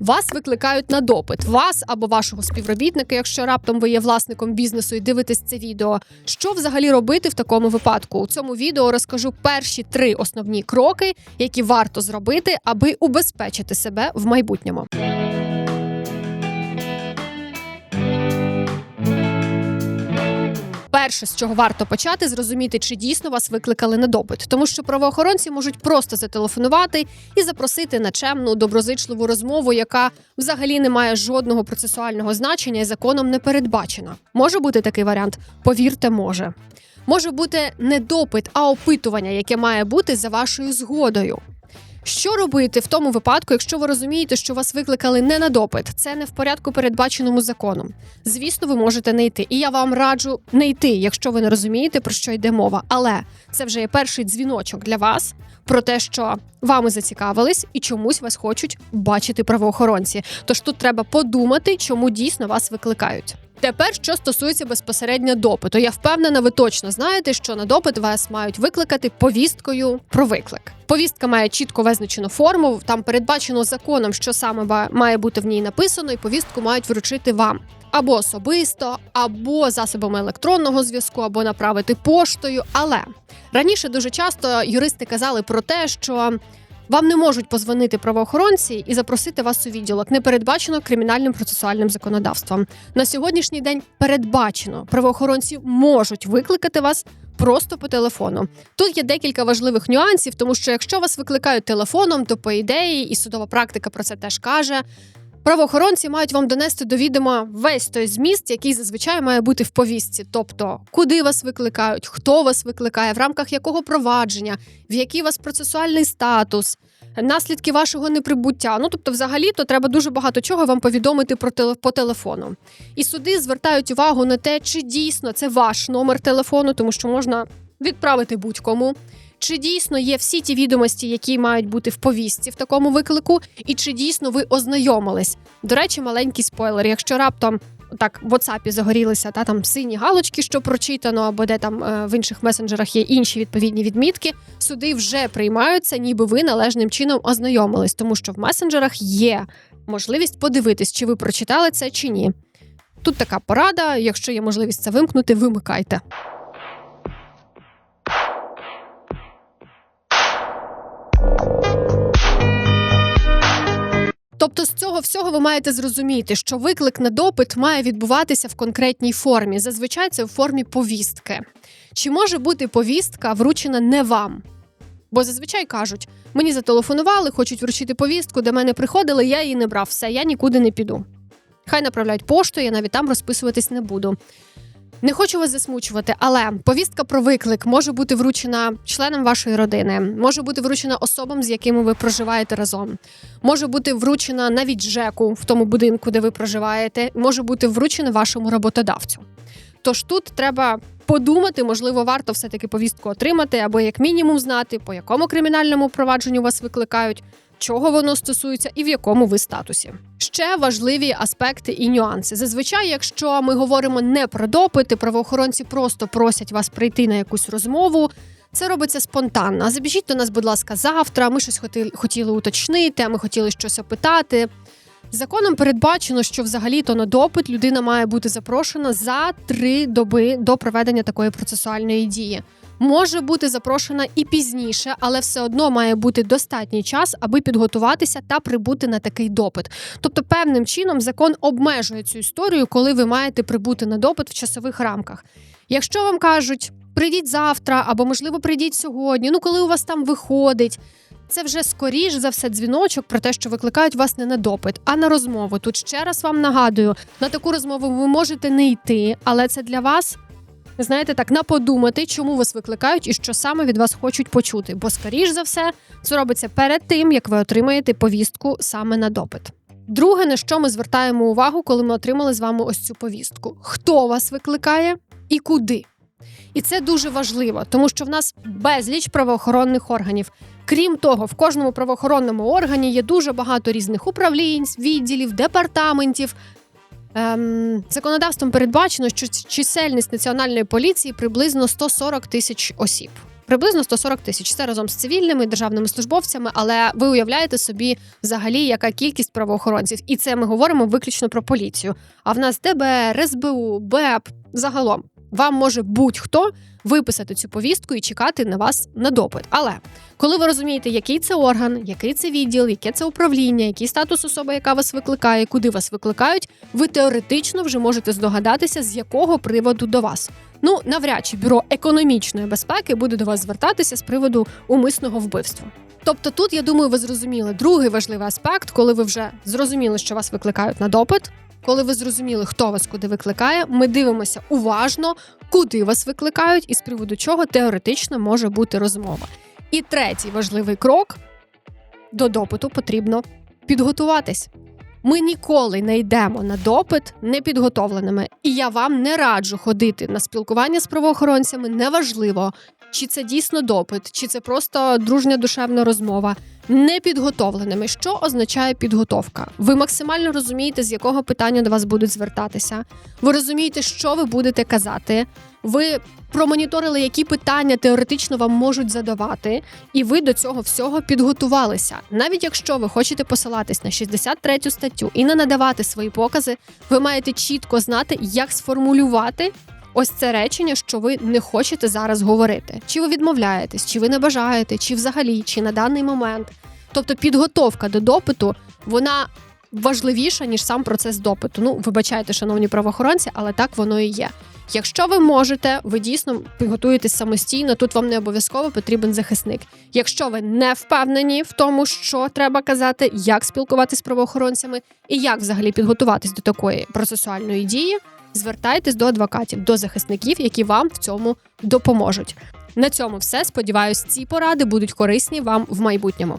Вас викликають на допит, вас або вашого співробітника, якщо раптом ви є власником бізнесу і дивитесь це відео. Що взагалі робити в такому випадку? У цьому відео розкажу перші три основні кроки, які варто зробити, аби убезпечити себе в майбутньому. Перше, з чого варто почати, зрозуміти, чи дійсно вас викликали на допит, тому що правоохоронці можуть просто зателефонувати і запросити на чемну доброзичливу розмову, яка взагалі не має жодного процесуального значення і законом не передбачена. Може бути такий варіант? Повірте, може. Може бути не допит, а опитування, яке має бути за вашою згодою. Що робити в тому випадку, якщо ви розумієте, що вас викликали не на допит, це не в порядку передбаченому законом. Звісно, ви можете не йти, і я вам раджу не йти, якщо ви не розумієте про що йде мова. Але це вже є перший дзвіночок для вас про те, що вами зацікавились і чомусь вас хочуть бачити правоохоронці. Тож тут треба подумати, чому дійсно вас викликають. Тепер, що стосується безпосередньо допиту, я впевнена, ви точно знаєте, що на допит вас мають викликати повісткою про виклик. Повістка має чітко визначену форму. Там передбачено законом, що саме має бути в ній написано, і повістку мають вручити вам. Або особисто, або засобами електронного зв'язку, або направити поштою. Але раніше дуже часто юристи казали про те, що вам не можуть позвонити правоохоронці і запросити вас у відділок, не передбачено кримінальним процесуальним законодавством. На сьогоднішній день передбачено правоохоронці можуть викликати вас. Просто по телефону тут є декілька важливих нюансів, тому що якщо вас викликають телефоном, то по ідеї і судова практика про це теж каже. Правоохоронці мають вам донести до відома весь той зміст, який зазвичай має бути в повістці. Тобто, куди вас викликають, хто вас викликає, в рамках якого провадження, в який вас процесуальний статус, наслідки вашого неприбуття. Ну тобто, взагалі, то треба дуже багато чого вам повідомити про теле- по телефону. І суди звертають увагу на те, чи дійсно це ваш номер телефону, тому що можна відправити будь-кому. Чи дійсно є всі ті відомості, які мають бути в повістці в такому виклику, і чи дійсно ви ознайомились? До речі, маленький спойлер. Якщо раптом так в WhatsApp загорілися та там сині галочки, що прочитано, або де там е, в інших месенджерах є інші відповідні відмітки, суди вже приймаються, ніби ви належним чином ознайомились, тому що в месенджерах є можливість подивитись, чи ви прочитали це чи ні. Тут така порада. Якщо є можливість це вимкнути, вимикайте. Цього всього ви маєте зрозуміти, що виклик на допит має відбуватися в конкретній формі. Зазвичай це в формі повістки. Чи може бути повістка вручена не вам? Бо зазвичай кажуть: мені зателефонували, хочуть вручити повістку, до мене приходили, я її не брав. Все, я нікуди не піду. Хай направляють пошту, я навіть там розписуватись не буду. Не хочу вас засмучувати, але повістка про виклик може бути вручена членам вашої родини, може бути вручена особам, з якими ви проживаєте разом, може бути вручена навіть ЖЕКу в тому будинку, де ви проживаєте, може бути вручена вашому роботодавцю. Тож тут треба подумати, можливо, варто все-таки повістку отримати, або як мінімум знати, по якому кримінальному провадженню вас викликають, чого воно стосується і в якому ви статусі. Ще важливі аспекти і нюанси. Зазвичай, якщо ми говоримо не про допити, правоохоронці просто просять вас прийти на якусь розмову. Це робиться спонтанно. А забіжіть до нас, будь ласка, завтра. Ми щось хоти- хотіли уточнити, ми хотіли щось опитати. Законом передбачено, що взагалі-то на допит людина має бути запрошена за три доби до проведення такої процесуальної дії. Може бути запрошена і пізніше, але все одно має бути достатній час, аби підготуватися та прибути на такий допит. Тобто, певним чином закон обмежує цю історію, коли ви маєте прибути на допит в часових рамках. Якщо вам кажуть, прийдіть завтра, або можливо прийдіть сьогодні, ну коли у вас там виходить. Це вже скоріш за все дзвіночок про те, що викликають вас не на допит, а на розмову. Тут ще раз вам нагадую, на таку розмову ви можете не йти, але це для вас. Знаєте, так на подумати, чому вас викликають і що саме від вас хочуть почути. Бо, скоріш за все, це робиться перед тим, як ви отримаєте повістку саме на допит. Друге, на що ми звертаємо увагу, коли ми отримали з вами ось цю повістку: хто вас викликає і куди. І це дуже важливо, тому що в нас безліч правоохоронних органів. Крім того, в кожному правоохоронному органі є дуже багато різних управлінь, відділів, департаментів. Ем, законодавством передбачено, що чисельність національної поліції приблизно 140 тисяч осіб. Приблизно 140 тисяч. Це разом з цивільними державними службовцями, але ви уявляєте собі взагалі, яка кількість правоохоронців, і це ми говоримо виключно про поліцію. А в нас ДБР, СБУ, БЕП загалом вам може будь-хто виписати цю повістку і чекати на вас на допит. Але коли ви розумієте, який це орган, який це відділ, яке це управління, який статус особи, яка вас викликає, куди вас викликають, ви теоретично вже можете здогадатися, з якого приводу до вас. Ну навряд чи бюро економічної безпеки буде до вас звертатися з приводу умисного вбивства. Тобто, тут я думаю, ви зрозуміли другий важливий аспект, коли ви вже зрозуміли, що вас викликають на допит. Коли ви зрозуміли, хто вас куди викликає, ми дивимося уважно, куди вас викликають, і з приводу чого теоретично може бути розмова. І третій важливий крок до допиту потрібно підготуватись. Ми ніколи не йдемо на допит непідготовленими, і я вам не раджу ходити на спілкування з правоохоронцями. Неважливо, чи це дійсно допит, чи це просто дружня душевна розмова. Непідготовленими, що означає підготовка? Ви максимально розумієте, з якого питання до вас будуть звертатися. Ви розумієте, що ви будете казати. Ви промоніторили, які питання теоретично вам можуть задавати, і ви до цього всього підготувалися. Навіть якщо ви хочете посилатись на 63 статтю і не надавати свої покази, ви маєте чітко знати, як сформулювати. Ось це речення, що ви не хочете зараз говорити. Чи ви відмовляєтесь, чи ви не бажаєте, чи взагалі, чи на даний момент. Тобто підготовка до допиту, вона важливіша, ніж сам процес допиту. Ну, вибачайте, шановні правоохоронці, але так воно і є. Якщо ви можете, ви дійсно підготуєтесь самостійно, тут вам не обов'язково потрібен захисник. Якщо ви не впевнені в тому, що треба казати, як спілкуватися з правоохоронцями і як взагалі підготуватись до такої процесуальної дії, звертайтесь до адвокатів, до захисників, які вам в цьому допоможуть. На цьому все. Сподіваюсь, ці поради будуть корисні вам в майбутньому.